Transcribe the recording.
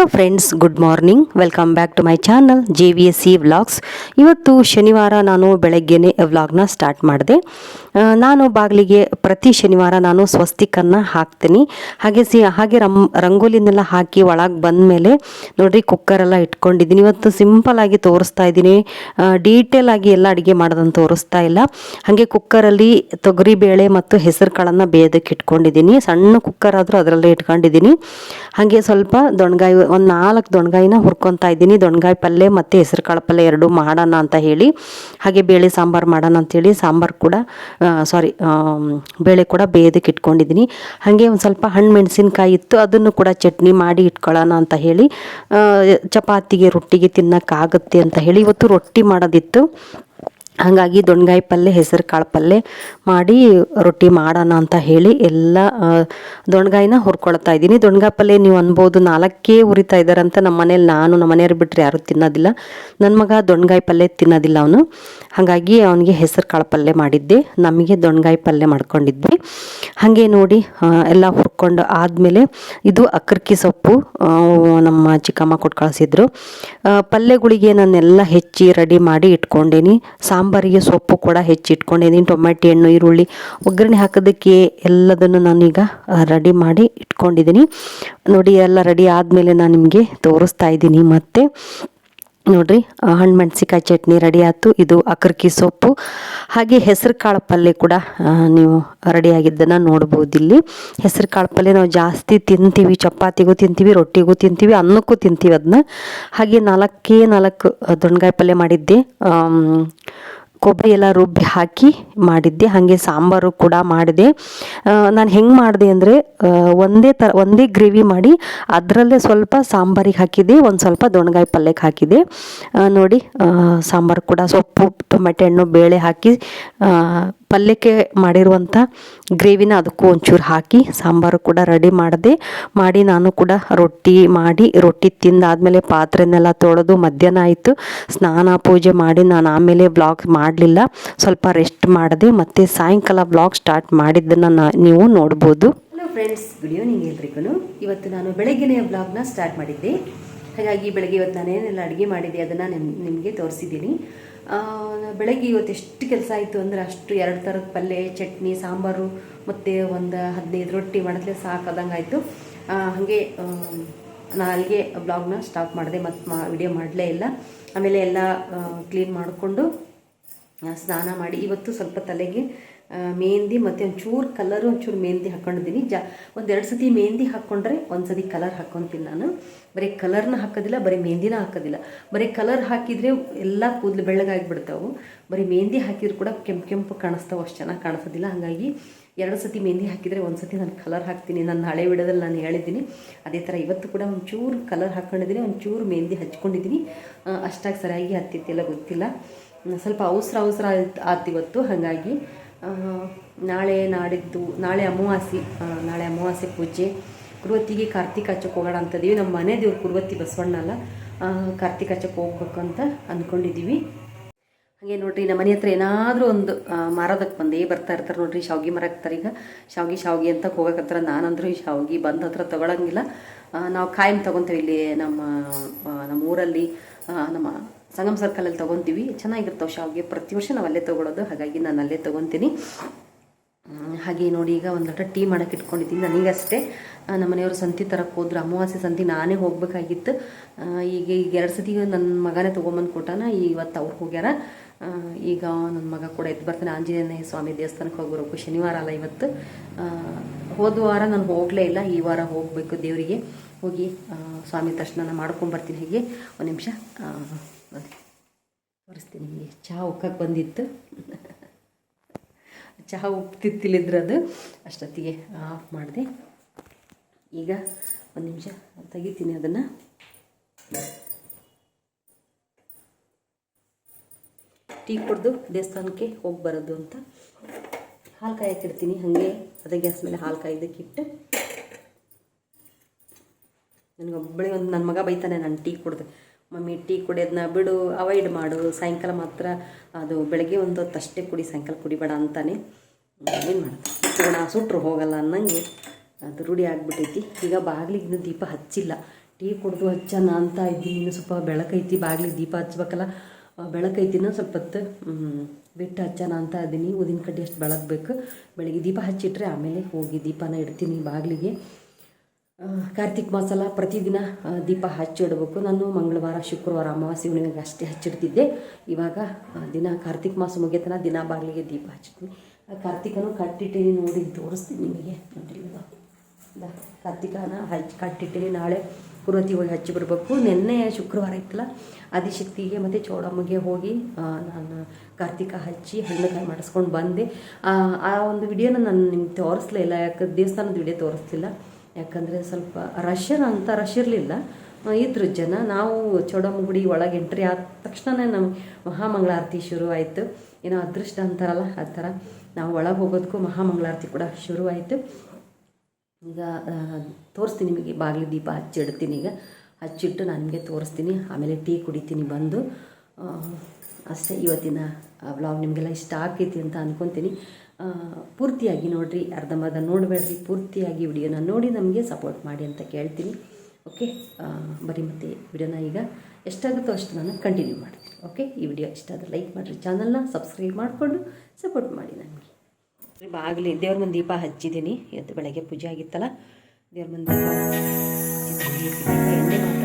Hello friends good morning welcome back to my channel J V S C vlogs ಇವತ್ತು ಶನಿವಾರ ನಾನು ಬೆಳಗ್ಗೆನೆ ವ್ಲಾಗ್ನ ಸ್ಟಾರ್ಟ್ ಮಾಡಿದೆ. ನಾನು ಬಾಗಿಲಿಗೆ ಪ್ರತಿ ಶನಿವಾರ ನಾನು ಸ್ವಸ್ತಿಕನ್ನು ಹಾಕ್ತೀನಿ. ಹಾಗೆ ಸಿ, ಹಾಗೆ ರಂ, ರಂಗೋಲಿನೆಲ್ಲ ಹಾಕಿ ಒಳಗೆ ಬಂದಮೇಲೆ ನೋಡ್ರಿ ಕುಕ್ಕರೆಲ್ಲ ಇಟ್ಕೊಂಡಿದ್ದೀನಿ. ಇವತ್ತು ಸಿಂಪಲ್ ಆಗಿ ತೋರಿಸ್ತಾ ಇದ್ದೀನಿ. ಡೀಟೇಲ್ ಆಗಿ ಎಲ್ಲ ಅಡುಗೆ ಮಾಡೋದನ್ನು ತೋರಿಸ್ತಾ ಇಲ್ಲ. ಹಾಗೆ ಕುಕ್ಕರಲ್ಲಿ ತೊಗರಿಬೇಳೆ ಮತ್ತು ಹೆಸರು ಕಾಳನ್ನು ಬೇಯೋದಕ್ಕೆ ಇಟ್ಕೊಂಡಿದ್ದೀನಿ. ಸಣ್ಣ ಕುಕ್ಕರ್ ಆದರೂ ಅದರಲ್ಲೇ ಇಟ್ಕೊಂಡಿದ್ದೀನಿ. ಹಾಗೆ ಸ್ವಲ್ಪ ದೊಣ್ಗಾಯಿ ಒಂದು ನಾಲ್ಕು ದೊಣ್ಗಾಯಿನ ಹುರ್ಕೊತಾ ಇದ್ದೀನಿ. ದೊಣ್ಗಾಯಿ ಪಲ್ಯ ಮತ್ತು ಹೆಸರು ಕಾಳು ಪಲ್ಯ ಎರಡು ಮಾಡೋಣ ಅಂತ ಹೇಳಿ, ಹಾಗೆ ಬೇಳೆ ಸಾಂಬಾರು ಮಾಡೋಣ ಅಂತೇಳಿ ಸಾಂಬಾರು ಕೂಡ ಸಾರಿ ಬೇಳೆ ಕೂಡ ಬೇಯೋದಕ್ಕೆ ಇಟ್ಕೊಂಡಿದ್ದೀನಿ. ಹಾಗೆ ಒಂದು ಸ್ವಲ್ಪ ಹಣ್ಣು ಮೆಣಸಿನ್ಕಾಯಿ ಇತ್ತು, ಅದನ್ನು ಕೂಡ ಚಟ್ನಿ ಮಾಡಿ ಇಟ್ಕೊಳ್ಳೋಣ ಅಂತ ಹೇಳಿ ಚಪಾತಿಗೆ ರೊಟ್ಟಿಗೆ ತಿನ್ನೋಕ್ಕಾಗುತ್ತೆ ಅಂತ ಹೇಳಿ ಇವತ್ತು ರೊಟ್ಟಿ ಮಾಡೋದಿತ್ತು. ಹಾಗಾಗಿ ದೊಣ್ಗಾಯಿ ಪಲ್ಯ ಹೆಸರು ಕಾಳು ಪಲ್ಯ ಮಾಡಿ ರೊಟ್ಟಿ ಮಾಡೋಣ ಅಂತ ಹೇಳಿ ಎಲ್ಲ ದೊಣ್ಗಾಯಿನ ಹುರ್ಕೊಳ್ತಾ ಇದ್ದೀನಿ. ದೊಣ್ಗಾಯಿ ಪಲ್ಯ ನೀವು ಅನ್ಬೋದು ನಾಲ್ಕೇ ಉರಿತಾ ಇದ್ದಾರಂತ ನಮ್ಮ ಮನೇಲಿ ನಾನು, ನಮ್ಮ ಮನೆಯವ್ರು ಬಿಟ್ಟರೆ ಯಾರೂ ತಿನ್ನೋದಿಲ್ಲ. ನನ್ನ ಮಗ ದೊಣ್ಗಾಯಿ ಪಲ್ಯ ತಿನ್ನೋದಿಲ್ಲ ಅವನು. ಹಾಗಾಗಿ ಅವನಿಗೆ ಹೆಸರು ಕಾಳು ಪಲ್ಯ ಮಾಡಿದ್ದೆ. ನಮಗೆ ದೊಣ್ಗಾಯಿ ಪಲ್ಯ ಮಾಡ್ಕೊಂಡಿದ್ವಿ. ಹಾಗೆ ನೋಡಿ ಎಲ್ಲ ಹುರ್ಕೊಂಡು ಆದಮೇಲೆ ಇದು ಅಕ್ಕರ್ಕಿ ಸೊಪ್ಪು ನಮ್ಮ ಚಿಕ್ಕಮ್ಮ ಕೊಟ್ಟು ಕಳಿಸಿದ್ರು. ಪಲ್ಯಗಳಿಗೆ ನಾನೆಲ್ಲ ಹೆಚ್ಚಿ ರೆಡಿ ಮಾಡಿ ಇಟ್ಕೊಂಡೇನಿ. ಸಾಂಬಾರಿಗೆ ಸೊಪ್ಪು ಕೂಡ ಹೆಚ್ಚಿ ಇಟ್ಕೊಂಡಿದ್ದೀನಿ ಟೊಮೆಟೊ ಹಣ್ಣು, ಈರುಳ್ಳಿ, ಒಗ್ಗರಣೆ ಹಾಕೋದಕ್ಕೆ ಎಲ್ಲದನ್ನು ನಾನೀಗ ರೆಡಿ ಮಾಡಿ ಇಟ್ಕೊಂಡಿದ್ದೀನಿ ನೋಡಿ, ಎಲ್ಲ ರೆಡಿ ಆದಮೇಲೆ ನಾನು ನಿಮಗೆ ತೋರಿಸ್ತಾ ಇದ್ದೀನಿ ಮತ್ತೆ. ನೋಡ್ರಿ ಹಣ್ಣು ಮೆಣಸಿಕಾಯಿ ಚಟ್ನಿ ರೆಡಿ ಆಯ್ತು. ಇದು ಅಕ್ರಕಿ ಸೊಪ್ಪು. ಹಾಗೆ ಹೆಸರು ಕಾಳು ಪಲ್ಯ ಕೂಡ ನೀವು ನೀವು ರೆಡಿಯಾಗಿದ್ದನ್ನು ನೋಡ್ಬೋದು ಇಲ್ಲಿ. ಹೆಸರು ಕಾಳು ಪಲ್ಯ ನಾವು ಜಾಸ್ತಿ ತಿಂತೀವಿ. ಚಪಾತಿಗೂ ತಿಂತೀವಿ, ರೊಟ್ಟಿಗೂ ತಿಂತೀವಿ, ಅನ್ನಕ್ಕೂ ತಿಂತೀವಿ ಅದನ್ನ ಹಾಗೆ ನಾಲ್ಕೇ ನಾಲ್ಕು ದೊಣ್ಗಾಯಿ ಪಲ್ಯ ಮಾಡಿದ್ದೆ. ಕೊಬ್ಬರಿ ಎಲ್ಲ ರುಬ್ಬಿ ಹಾಕಿ ಮಾಡಿದ್ದೆ, ಹಾಗೆ ಸಾಂಬಾರು ಕೂಡ ಮಾಡಿದೆ. ನಾನು ಹೆಂಗೆ ಮಾಡಿದೆ ಅಂದರೆ ಒಂದೇ ಥರ ಒಂದೇ ಗ್ರೇವಿ ಮಾಡಿ ಅದರಲ್ಲೇ ಸ್ವಲ್ಪ ಸಾಂಬಾರಿಗೆ ಹಾಕಿದೆ ಒಂದು ಸ್ವಲ್ಪ ದೊಣಗಾಯಿ ಪಲ್ಯಕ್ಕೆ ಹಾಕಿದೆ ನೋಡಿ ಸಾಂಬಾರು ಕೂಡ ಸೊಪ್ಪು, ಟೊಮೆಟೊ ಹಣ್ಣು, ಬೇಳೆ ಹಾಕಿ ಪಲ್ಯಕ್ಕೆ ಮಾಡಿರುವಂಥ ಗ್ರೇವಿನ ಅದಕ್ಕೂ ಒಂಚೂರು ಹಾಕಿ ಸಾಂಬಾರು ಕೂಡ ರೆಡಿ ಮಾಡಿದೆ. ಮಾಡಿ ನಾನು ಕೂಡ ರೊಟ್ಟಿ ಮಾಡಿ, ರೊಟ್ಟಿ ತಿಂದಾದಮೇಲೆ ಪಾತ್ರೆನೆಲ್ಲ ತೊಳೆದು ಮಧ್ಯಾಹ್ನ ಆಯಿತು. ಸ್ನಾನ, ಪೂಜೆ ಮಾಡಿ, ನಾನು ಆಮೇಲೆ ಬ್ಲಾಗ್ ಮಾಡಲಿಲ್ಲ ಸ್ವಲ್ಪ ರೆಸ್ಟ್ ಮಾಡಿದೆ ಮತ್ತು ಸಾಯಂಕಾಲ ಬ್ಲಾಗ್ ಸ್ಟಾರ್ಟ್ ಮಾಡಿದ್ದನ್ನು ನೀವು ನೋಡ್ಬೋದು. ಹಲೋ ಫ್ರೆಂಡ್ಸ್ ಗುಡ್ ಈವ್ನಿಂಗ್ ಎಲ್ರಿಗೂ ಇವತ್ತು ನಾನು ಬೆಳಗ್ಗೆನೇ ಬ್ಲಾಗ್ನ ಸ್ಟಾರ್ಟ್ ಮಾಡಿದ್ದೆ. ಹಾಗಾಗಿ ಬೆಳಗ್ಗೆ ಇವತ್ತು ನಾನೇನೆಲ್ಲ ಅಡುಗೆ ಮಾಡಿದ್ದೆ ಅದನ್ನು ನಿಮ್ ನಿಮಗೆ ತೋರಿಸಿದ್ದೀನಿ. ಬೆಳಗ್ಗೆ ಇವತ್ತು ಎಷ್ಟು ಕೆಲಸ ಆಯಿತು ಅಂದರೆ ಅಷ್ಟು ಎರಡು ಥರದ ಪಲ್ಯ ಚಟ್ನಿ, ಸಾಂಬಾರು, ಮತ್ತು ಒಂದು ಹದಿನೈದು ರೊಟ್ಟಿ ಮಾಡಿದ್ರೆ ಸಾಕಾದಂಗೆ ಆಯಿತು. ಹಾಗೆ ನಾನು ಅಲ್ಲಿಗೆ ಬ್ಲಾಗ್ನ ಸ್ಟಾಪ್ ಮಾಡಿದೆ ಮತ್ತು ಮಾ ವಿಡಿಯೋ ಮಾಡಲೇ ಇಲ್ಲ. ಆಮೇಲೆ ಎಲ್ಲ ಕ್ಲೀನ್ ಮಾಡಿಕೊಂಡು ಸ್ನಾನ ಮಾಡಿ ಇವತ್ತು ಸ್ವಲ್ಪ ತಲೆಗೆ ಮೆಹಂದಿ ಮತ್ತು ಒಂಚೂರು ಕಲರು ಒಂಚೂರು ಮೆಹಂದಿ ಹಾಕ್ಕೊಂಡಿದ್ದೀನಿ ಜಾ ಒಂದೆರಡು ಸತಿ ಮೆಹಂದಿ ಹಾಕ್ಕೊಂಡ್ರೆ ಒಂದು ಸತಿ ಕಲರ್ ಹಾಕ್ಕೊತೀನಿ ನಾನು. ಬರೀ ಕಲರ್ನ ಹಾಕೋದಿಲ್ಲ, ಬರೀ ಮೆಹಂದಿನ ಹಾಕೋದಿಲ್ಲ. ಬರೀ ಕಲರ್ ಹಾಕಿದರೆ ಎಲ್ಲ ಕೂದಲು ಬೆಳ್ಳಗಾಗಿಬಿಡ್ತಾವೆ. ಬರೀ ಮೆಹಂದಿ ಹಾಕಿದ್ರು ಕೂಡ ಕೆಂಪು ಕೆಂಪು ಕಾಣಿಸ್ತಾವೆ, ಅಷ್ಟು ಚೆನ್ನಾಗಿ ಕಾಣಿಸೋದಿಲ್ಲ. ಹಾಗಾಗಿ ಎರಡು ಸತಿ ಮೆಹಂದಿ ಹಾಕಿದರೆ ಒಂದು ಸತಿ ನಾನು ಕಲರ್ ಹಾಕ್ತೀನಿ. ನಾನು ಹಳೆ ವಿಡಿಯೋದಲ್ಲಿ ನಾನು ಹೇಳಿದ್ದೀನಿ. ಅದೇ ಥರ ಇವತ್ತು ಕೂಡ ಒಂಚೂರು ಕಲರ್ ಹಾಕ್ಕೊಂಡಿದ್ದೀನಿ ಒಂಚೂರು ಮೆಹಂದಿ ಹಚ್ಕೊಂಡಿದ್ದೀನಿ. ಅಷ್ಟಾಗಿ ಸರಿಯಾಗಿ ಹತ್ತಿತ್ತಿಲ್ಲ, ಗೊತ್ತಿಲ್ಲ. ಸ್ವಲ್ಪ ಅವಸರ ಅವಸರ ಆತಿವತ್ತು ಹಾಗಾಗಿ ನಾಳೆ ನಾಡಿದ್ದು, ನಾಳೆ ಅಮಾವಾಸ್ಯೆ ನಾಳೆ ಅಮಾವಾಸ್ಯೆ ಪೂಜೆ. ಕುರುವತ್ತಿಗೆ ಕಾರ್ತಿಕ ಹಚ್ಚಕ್ಕೆ ಹೋಗೋಣ ಅಂತಿದ್ದೀವಿ ನಮ್ಮ ಮನೆ ದೇವ್ರು ಕುರುವತ್ತಿ ಬಸವಣ್ಣ ಅಲ್ಲ. ಕಾರ್ತಿಕ ಹಚ್ಚಕ್ಕೆ ಹೋಗ್ಬೇಕು ಅಂತ ಅಂದ್ಕೊಂಡಿದ್ದೀವಿ ಹಾಗೆ ನೋಡ್ರಿ, ನಮ್ಮ ಮನೆ ಹತ್ರ ಏನಾದರೂ ಒಂದು ಮಾರೋದಕ್ಕೆ ಬಂದೇ ಬರ್ತಾ ಇರ್ತಾರೆ ನೋಡ್ರಿ. ಶಾವ್ಗಿ ಮರಕ್ತಾರೆ ಈಗ. ಶಾವ್ಗಿ, ಶಾವಿಗೆ ಅಂತ ಹೋಗಕತ್ತಾರ ನಾನಂದ್ರೂ ಈ ಶಾವಿಗೆ ಬಂದ ಹತ್ರ ತಗೊಳಂಗಿಲ್ಲ. ನಾವು ಕಾಯಂ ತೊಗೊತೀವಿ ಇಲ್ಲಿ ನಮ್ಮ ನಮ್ಮ ಊರಲ್ಲಿ. ನಮ್ಮ ಸಂಗಮ್ ಸರ್ಕಲಲ್ಲಿ ತೊಗೊತೀವಿ. ಚೆನ್ನಾಗಿರ್ತಾವೆ ಶಾವಿಗೆ. ಪ್ರತಿ ವರ್ಷ ನಾವು ಅಲ್ಲೇ ತೊಗೊಳೋದು. ಹಾಗಾಗಿ ನಾನು ಅಲ್ಲೇ ತೊಗೊತೀನಿ. ಹಾಗೆ ನೋಡಿ ಈಗ ಒಂದು ಲೋಟ ಟೀ ಮಾಡಕ್ಕೆ ಇಟ್ಕೊಂಡಿದ್ದೀನಿ. ನನಗಷ್ಟೇ ನಮ್ಮ ಮನೆಯವರು ಸಂತಿ ತರಕ್ಕೆ ಹೋದ್ರು. ಅಮಾವಾಸ್ಯೆ ಸಂತಿ ನಾನೇ ಹೋಗ್ಬೇಕಾಗಿತ್ತು. ಈಗ ಈಗ ಎರಡು ಸತಿ ನನ್ನ ಮಗನೇ ತೊಗೊಂಬಂದು ಕೊಟ್ಟಾನ. ಇವತ್ತು ಅವ್ರು ಹೋಗ್ಯಾರ. ಈಗ ನನ್ನ ಮಗ ಕೂಡ ಎದ್ದು ಬರ್ತಾನೆ. ಆಂಜನೇಯ ಸ್ವಾಮಿ ದೇವಸ್ಥಾನಕ್ಕೆ ಹೋಗೋರು ಶನಿವಾರ ಅಲ್ಲ ಇವತ್ತು. ಹೋದ ವಾರ ನಾನು ಹೋಗಲೇ ಇಲ್ಲ. ಈ ವಾರ ಹೋಗಬೇಕು ದೇವರಿಗೆ. ಹೋಗಿ ಸ್ವಾಮಿ ದರ್ಶನ ಮಾಡ್ಕೊಂಬರ್ತೀನಿ ಹೀಗೆ. ಒಂದು ನಿಮಿಷ ತೋರಿಸ್ತೀನಿ ಚಹಾ ಉಕ್ಕಕ್ಕೆ ಬಂದಿತ್ತು. ಚಹಾ ಉಕ್ತಿತ್ತಿಲ್ಲಿದ್ರೆ ಅದು ಅಷ್ಟೊತ್ತಿಗೆ ಆಫ್ ಮಾಡಿದೆ. ಈಗ ಒಂದು ನಿಮಿಷ ತೆಗಿತೀನಿ ಅದನ್ನು. ಟೀ ಕುಡ್ದು ದೇವಸ್ಥಾನಕ್ಕೆ ಹೋಗಿ ಬರೋದು ಅಂತ. ಹಾಲು ಕಾಯಕ್ಕಿಡ್ತೀನಿ ಹಾಗೆ ಅದೇ ಗ್ಯಾಸ್ ಮೇಲೆ ಹಾಲು ಕಾಯ್ದಕ್ಕಿಟ್ಟು. ನನಗೊಬ್ಬಳೆ ಒಂದು ನನ್ನ ಮಗ ಬೈತಾನೆ ನಾನು ಟೀ ಕುಡ್ದೆ. ಮಮ್ಮಿ ಟೀ ಕುಡಿಯೋದನ್ನ ಬಿಡು ಅವಾಯ್ಡ್ ಮಾಡು. ಸಾಯಂಕಾಲ ಮಾತ್ರ ಅದು ಬೆಳಗ್ಗೆ ಒಂದು ಹೊತ್ತು ಅಷ್ಟೇ ಕುಡಿ ಸಾಯಂಕಾಲ ಕುಡಿಬೇಡ ಅಂತಾನೆ. ಏನು ಮಾಡ್ತಾನೆ ನಾ ಸುಟ್ಟರು ಹೋಗಲ್ಲ ಅನ್ನಂಗೆ ಅದು ರೂಢಿ ಆಗಿಬಿಟ್ಟೈತಿ. ಈಗ ಬಾಗಿಲಿಗೆ ಇನ್ನೂ ದೀಪ ಹಚ್ಚಿಲ್ಲ. ಟೀ ಕುಡಿದು ಹಚ್ಚೋಣ ಅಂತ ಇದ್ದೀನಿ. ಇನ್ನೂ ಸ್ವಲ್ಪ ಬೆಳಕೈತಿ ಬಾಗಿಲಿಗೆ ದೀಪ ಹಚ್ಬೇಕಲ್ಲ. ಆ, ಬೆಳಕೈತಿ ಇನ್ನೂ ಸ್ವಲ್ಪ ಹೊತ್ತು ಬಿಟ್ಟು ಹಚ್ಚೋಣ ಅಂತ ಇದ್ದೀನಿ. ಊದಿನ ಕಡ್ಡಿ ಅಷ್ಟು ಬೆಳಗ್ಬೇಕು. ಬೆಳಗ್ಗೆ ದೀಪ ಹಚ್ಚಿಟ್ರೆ ಆಮೇಲೆ ಹೋಗಿ ದೀಪನ ಇಡ್ತೀನಿ ಬಾಗಿಲಿಗೆ. ಕಾರ್ತಿಕ್ ಮಾಸಲ ಪ್ರತಿದಿನ ದೀಪ ಹಚ್ಚಿಡಬೇಕು ನಾನು ಮಂಗಳವಾರ ಶುಕ್ರವಾರ ಅಮಾವಾಸ್ಯೆ ಹುಣ್ಣಿಮೆಗೆ ಅಷ್ಟೇ ಹಚ್ಚಿಡ್ತಿದ್ದೆ. ಇವಾಗ ದಿನ ಕಾರ್ತಿಕ್ ಮಾಸ ಮುಗಿಯತನ ದಿನ ಬಾಗಿಲಿಗೆ ದೀಪ ಹಚ್ಚಿದ್ವಿ. ಕಾರ್ತಿಕನು ಕಟ್ಟಿಟ್ಟಿನಿ ನೋಡಿ ತೋರಿಸ್ತೀನಿ ನಿಮಗೆ. ಕಾರ್ತಿಕನ ಹಚ್ಚಿ ಕಟ್ಟಿಟ್ಟಿನಿ. ನಾಳೆ ಕುರುವತಿ ಹೋಗಿ ಹಚ್ಚಿ ಬಿಡಬೇಕು. ನಿನ್ನೆ ಶುಕ್ರವಾರ ಇತ್ತಲ್ಲ ಆದಿಶಕ್ತಿಗೆ ಮತ್ತು ಚೌಡಮ್ಮಗೆ ಹೋಗಿ ನಾನು ಕಾರ್ತಿಕ ಹಚ್ಚಿ ಹಣ್ಣುಕಾಯಿ ಮಾಡಿಸ್ಕೊಂಡು ಬಂದೆ. ಆ, ಒಂದು ವಿಡಿಯೋನ ನಾನು ನಿಮ್ಗೆ ತೋರಿಸ್ಲೇ ಇಲ್ಲ. ಯಾಕಂದ್ರೆ ದೇವಸ್ಥಾನದ ವಿಡಿಯೋ ತೋರಿಸ್ಲಿಲ್ಲ. ಯಾಕಂದರೆ ಸ್ವಲ್ಪ ರಶ್ಯನ್ ಅಂತ ರಶ್ ಇರಲಿಲ್ಲ. ಇದ್ರು ಜನ. ನಾವು ಚೌಡಮ್ಮಗುಡಿ ಒಳಗೆ ಎಂಟ್ರಿ ಆದ ತಕ್ಷಣನೇ ನಮ್ಮ ಮಹಾಮಂಗಳಾರತಿ ಶುರುವಾಯಿತು. ಏನೋ ಅದೃಷ್ಟ ಅಂತಾರಲ್ಲ, ಆ ಥರ. ನಾವು ಒಳಗೆ ಹೋಗೋದಕ್ಕೂ ಮಹಾಮಂಗಳಾರತಿ ಕೂಡ ಶುರುವಾಯಿತು. ಈಗ ತೋರಿಸ್ತೀನಿ ನಿಮಗೆ ಬಾಗಿಲು ದೀಪ ಹಚ್ಚಿಡ್ತೀನಿ ಈಗ. ಹಚ್ಚಿಟ್ಟು ನನಗೆ ತೋರಿಸ್ತೀನಿ. ಆಮೇಲೆ ಟೀ ಕುಡಿತೀನಿ ಬಂದು. ಅಷ್ಟೇ ಇವತ್ತಿನ ವ್ಲಾಗ್ ನಿಮಗೆಲ್ಲ ಇಷ್ಟ ಆಕೈತಿ ಅಂತ ಅಂದ್ಕೊತೀನಿ ಪೂರ್ತಿಯಾಗಿ ನೋಡಿರಿ ಅರ್ಧಂಬರ್ಧ ನೋಡಬೇಡ್ರಿ, ಪೂರ್ತಿಯಾಗಿ ವಿಡಿಯೋನ ನೋಡಿ ನಮಗೆ ಸಪೋರ್ಟ್ ಮಾಡಿ ಅಂತ ಕೇಳ್ತೀನಿ. ಓಕೆ ಬರೀ ಮತ್ತೆ ವಿಡಿಯೋನ ಈಗ ಎಷ್ಟಾಗುತ್ತೋ ಅಷ್ಟು ನಾನು ಕಂಟಿನ್ಯೂ ಮಾಡ್ತೀನಿ. ಓಕೆ ಈ ವಿಡಿಯೋ ಇಷ್ಟ ಆದರೆ ಲೈಕ್ ಮಾಡಿರಿ ಚಾನಲ್ನ ಸಬ್ಸ್ಕ್ರೈಬ್ ಮಾಡಿಕೊಂಡು ಸಪೋರ್ಟ್ ಮಾಡಿ ನನಗೆ ಆಗಲಿ ದೇವ್ರ ಮುಂದೆ ದೀಪ ಹಚ್ಚಿದ್ದೀನಿ ಇವತ್ತು ಬೆಳಗ್ಗೆ ಪೂಜೆ ಆಗಿತ್ತಲ್ಲ, ದೇವ್ರ ಮುಂದೆ ದೀಪ ಹಚ್ಚಿದ್ದೀನಿ.